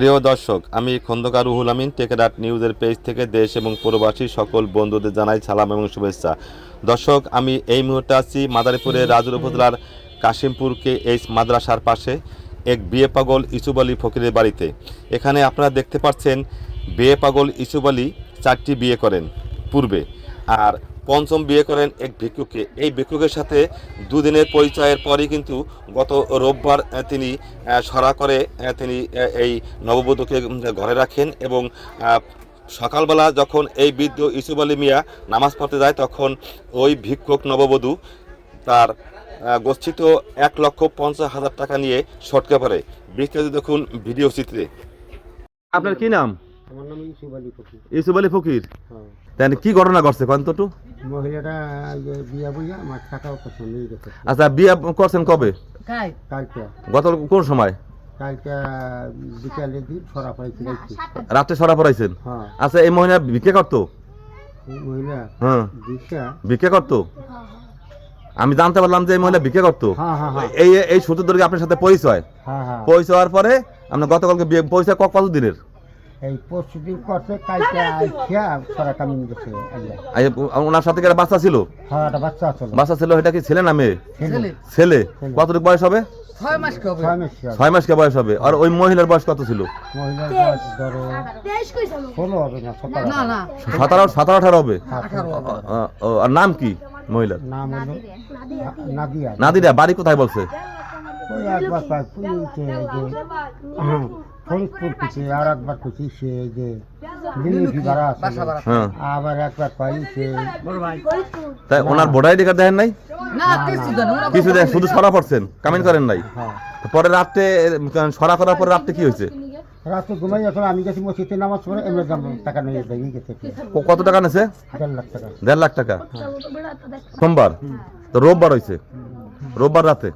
প্রিয় দর্শক, আমি খন্দকার রুহুল আমিন, টেকেরাট নিউজের পেজ থেকে দেশ এবং প্রবাসী সকল বন্ধুদের জানাই সালাম এবং শুভেচ্ছা। দর্শক, আমি এই মুহূর্তে আছি মাদারীপুরের রাজুর উপজেলার কাশিমপুরকে এই মাদ্রাসার পাশে, এক বিয়ে পাগল ইসুব আলী ফকিরের বাড়িতে। এখানে আপনারা দেখতে পাচ্ছেন, বিয়ে পাগল ইসুব আলী চারটি বিয়ে করেন পূর্বে। আর পঞ্চম বিয়ে করেন এক ভিক্ষুকে। এই ভিক্ষুকের সাথে দুদিনের পরিচয়ের পরই কিন্তু গত রোববার তিনি সরা করে তিনি এই নববধূকে ঘরে রাখেন এবং সকালবেলা যখন এই বৃদ্ধ ইসুব আলী মিয়া নামাজ পড়তে যায়, তখন ওই ভিক্ষুক নববধূ তার গচ্ছিত এক লক্ষ পঞ্চাশ হাজার টাকা নিয়ে সটকে পড়ে। বিস্তারিত দেখুন ভিডিও চিত্রে। আপনার কি নাম? আমার নাম ইউসুফ আলী ফকির। ইসুব আলী ফকির? হ্যাঁ। কি ঘটনা ঘটছে? কন্তটু মহিলাটা বিয়া বইয়া আমার টাকাও পছন্দ নিয়ে গেছে। আচ্ছা বিয়ে করছেন কবে? কালকে। গত কোন সময়? কালকে বিকালে দিন ছড়া পাইছি রাখছি রাত্রে সরা পড়াইছেন? হ্যাঁ। আচ্ছা এই মহিলা ভিক্ষে করতো? মহিলা হ্যাঁ। ভিক্ষে? করতো? আমি জানতে পারলাম যে এই মহিলা ভিক্ষে করতো। হ্যাঁ হ্যাঁ হ্যাঁ। এই এই সূত্র ধরে আপনার সাথে পরিচয়? হ্যাঁ হ্যাঁ। পরিচয় হওয়ার পরে আপনার গতকালকে বিয়ে পরিচয় ক- কত দিনের এই পরশু দিন করছে কালকে আইসা কামিয়ে গেছে আইয়া। ওনার সাথে একটা বাচ্চা ছিল? হ্যাঁ একটা বাচ্চা আসলো বাচ্চা ছিল এটা কি ছেলে না মেয়ে? ছেলে। ছেলে। কতটুকু বয়স হবে? ছয় মাস ছিল। ছয় মাস কে বয়স হবে? আর ওই মহিলার বয়স কত ছিল? সতেরো না না। সতেরো আঠারো হবে? আর নাম কি মহিলার? নাম নাদিরা বাড়ি কোথায় বলছে? ওই একবার পাই পুলিশে যে হ্যাঁ, ফরিদপুর কিছু আর একবার সে যে মিলিটি ভাড়া আছে। হ্যাঁ। আবার একবার পাই সে। তাই ওনার ভোটার আইডি কার্ড দেখেন নাই কিছু শুধু সরা পড়ছেন কামেন্ট করেন নাই? হ্যাঁ। পরে রাত্রে উম, সরা করার পরে রাত্রে কি হয়েছে? রাতে ঘুমাই যখন আমি গেছি মসজিদে নামাজ পড়ে এমনি টাকা নিয়ে বেরিয়ে গেছে। কত টাকা নেছে দেড় লাখ টাকা। দেড় লাখ টাকা। সোমবার? তো রোববার হয়েছে। রোববার রাতে?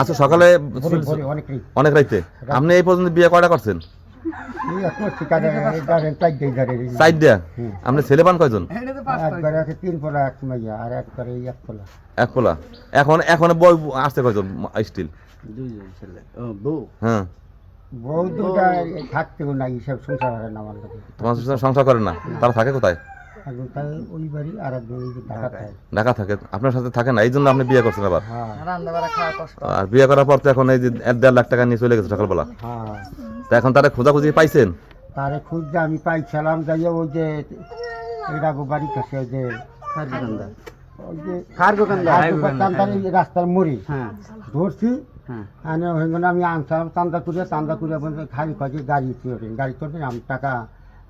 আচ্ছা সকালে অনেক রাইতে আপনি এই পর্যন্ত বিয়ে কয়টা করছেন? সাইড দেয়া আপনি ছেলে পান কয়জন? এক পোলা এখন এখন বই কয়জন স্টিল দুইজন ছেলে ও হ্যাঁ। বউ দুটা থাকতেও না এইসব সংসার না আমার তোমার সংসার করে না? তারা থাকে কোথায়? ওই বাড়ি আর ঢাকা থাকে। আপনার সাথে থাকে না এই জন্য আপনি বিয়ে করছেন আবার? হ্যাঁ। আর বিয়ে করার পর তো এখন এই যে এক দেড় লাখ টাকা নিয়ে চলে গেছে সকালবেলা। হ্যাঁ। তা এখন তারা খোঁজাখুঁজি পাইছেন? তারে খুঁজতে আমি পাইছিলাম যাই ওই যে এরাগো বাড়ি কাছে ওই যে রাস্তার মুড়ি। ধরছি আমি আনছিলাম চান্দা করে চান্দা করে বলছে খালি গাড়ি গাড়ি চড়বে আমি টাকা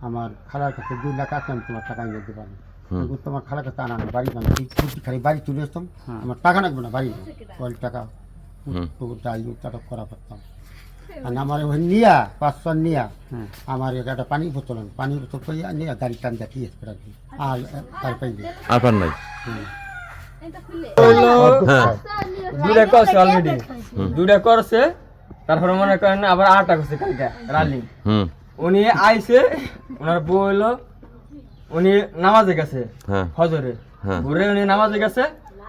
আমার খালার কাছে দুই লাখ আছে আমি তোমার টাকা এনে পারি হুম। কিন্তু তোমার খালার কাছে আনা বাড়ি আমি খালি বাড়ি চলে আসতাম আমার টাকা লাগবে না বাড়ি ওই টাকা যাই হোক টাকা করা পারতাম আর আমার ওই নিয়া পাঁচশো নিয়া আমার একটা পানি বোতল। পানি বোতল পাইয়া নিয়ে গাড়ি টান দেখি আর তার পাইলে আর পান নাই? হ্যাঁ। দুটা করছে অলরেডি হুম। দুটা করছে তারপরে মনে করেন আবার আটটা করছে কালকে রানিং হুম। উনি আইছে ওনার বউ হলো উনি নামাজে গেছে হজরে হ্যাঁ। ঘুরে উনি নামাজে গেছে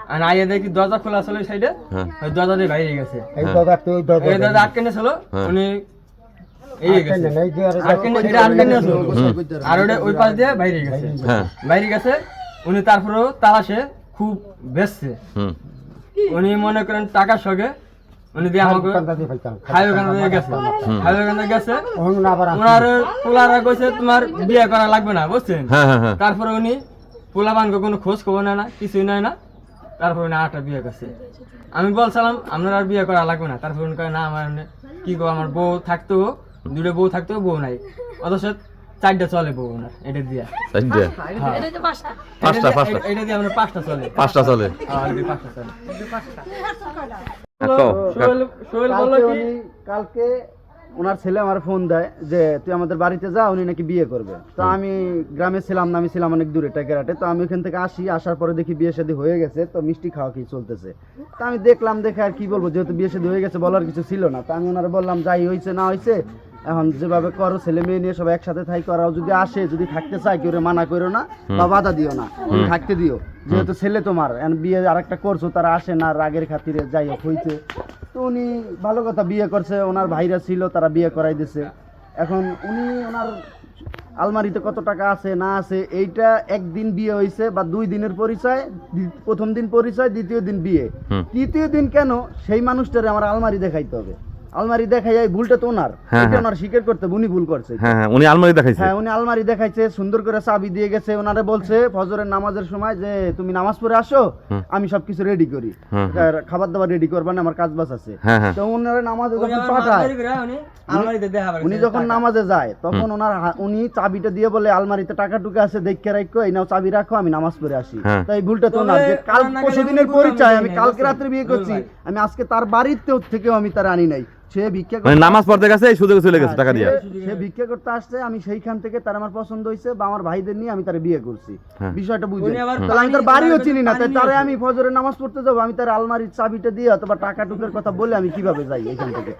আর আইয়ে দেখি দরজা খোলা ছিল সাইডে হ্যাঁ। ওই দরজা দিয়ে বাইরে গেছে। এই হ্যাঁ। দাদা তো এই দরজা আটকে নিয়েছিল হ্যাঁ। উনি আর- আটকে আটকে আর ওটা ওই পাশ দিয়ে বাইরে গেছে। হ্যাঁ। বাইরে গেছে উনি তারপরেও তালাশে খুব বেচছে হুম। উনি মনে করেন টাকার সঙ্গে উনি দিয়ে আমাকে কান্দা দিয়ে ফেলতাম। হাইওয়ে কান্দা গেছে। হাইওয়ে। ওনার পোলারা কইছে তোমার বিয়ে করা লাগবে না বুঝছেন? হ্যাঁ হ্যাঁ হ্যাঁ। তারপরে উনি পোলা বানকে কোনো খোঁজ খবর নেয় না কিছুই নেয় না। তারপরে উনি আটটা বিয়ে করছে। আমি বলছিলাম আপনার আর বিয়ে করা লাগবে না। তারপরে উনি কয় না আমার কি গো আমার বউ থাকতো দুটো বউ থাকতো বউ নাই। অথচ চারটা চলে বউ ওনার এটা দিয়া। হ্যাঁ। পাঁচটা। এটা দিয়ে- পাঁচটা। এটা দিয়ে আমরা পাঁচটা চলে। পাঁচটা চলে। এটা দিয়ে পাঁচটা চলে। কালকে কি? ওনার ছেলে আমার ফোন দেয় যে তুই আমাদের বাড়িতে যা উনি নাকি বিয়ে করবে। তো আমি গ্রামে ছিলাম না আমি ছিলাম অনেক দূরে টেকেরাটে। তো আমি ওখান থেকে আসি আসার পরে দেখি বিয়ে শাদী হয়ে গেছে তো মিষ্টি খাওয়া কি চলতেছে? তো আমি দেখলাম দেখে আর কি বলব যেহেতু বিয়ে শাদী হয়ে গেছে বলার কিছু ছিল না। তো আমি ওনারা বললাম যাই হয়েছে না হয়েছে এখন যেভাবে করো ছেলে মেয়ে নিয়ে সবাই একসাথে থাই করাও যদি আসে যদি থাকতে চায় কেউ মানা করো না? বা বাধা দিও না থাকতে দিও। যেহেতু ছেলে তোমার বিয়ে আরেকটা করছ তারা আসে না রাগের খাতিরে যাই হোক হইছে। তো উনি ভালো কথা বিয়ে করছে ওনার ভাইরা ছিল তারা বিয়ে করাই দিছে। এখন উনি ওনার আলমারিতে কত টাকা আছে না আছে এইটা একদিন বিয়ে হয়েছে বা দুই দিনের পরিচয় প্রথম দিন পরিচয় দ্বিতীয় দিন বিয়ে। তৃতীয় দিন কেন সেই মানুষটারে আমার আলমারি দেখাইতে হবে? আলমারি দেখাই এই ভুলটা তো ওনার। হ্যাঁ, এটা হ্যাঁ। ওনার স্বীকার করতে উনি ভুল করছে। হ্যাঁ হ্যাঁ উনি আলমারি দেখাইছে। হ্যাঁ উনি আলমারি দেখাইছে সুন্দর করে চাবি দিয়ে গেছে ওনারে বলছে ফজরের নামাজের সময় যে তুমি নামাজ পড়ে আসো আমি সবকিছু রেডি করি। আর খাবার দাবার রেডি করবা না আমার কাজ বাজ আছে। হ্যাঁ হ্যাঁ। তো ওনারে নামাজে যখন পাঠায় উনি দেখা যখন নামাজে যায় তখন ওনার উনি চাবিটা দিয়ে বলে আলমারিতে টাকা টুকা আছে দেখে রাখো এই নাও চাবি রাখো আমি নামাজ পড়ে আসি। তো এই ভুলটা তো না যে কাল ওনার পরশু দিনের পরিচয় আমি কালকে রাত্রে বিয়ে করছি আমি আজকে তার বাড়িতে থেকেও আমি তার আনি নাই। সে ভিক্ষা মানে করতে- নামাজ পড়তে গেছে এই সুযোগে চলে গেছে হ্যাঁ, টাকা দিয়ে। সে- ভিক্ষা করতে আসছে আমি সেইখান থেকে তার আমার পছন্দ হয়েছে বা আমার ভাইদের নিয়ে আমি তার বিয়ে করছি। হ্যাঁ। বিষয়টা বুঝে তাহলে আমি তার বাড়িও চিনি না তাই তারে আমি ফজরের নামাজ পড়তে যাব আমি তার আলমারির চাবিটা দিয়ে অথবা টাকা টুকের কথা বলে আমি কীভাবে যাই এখান থেকে।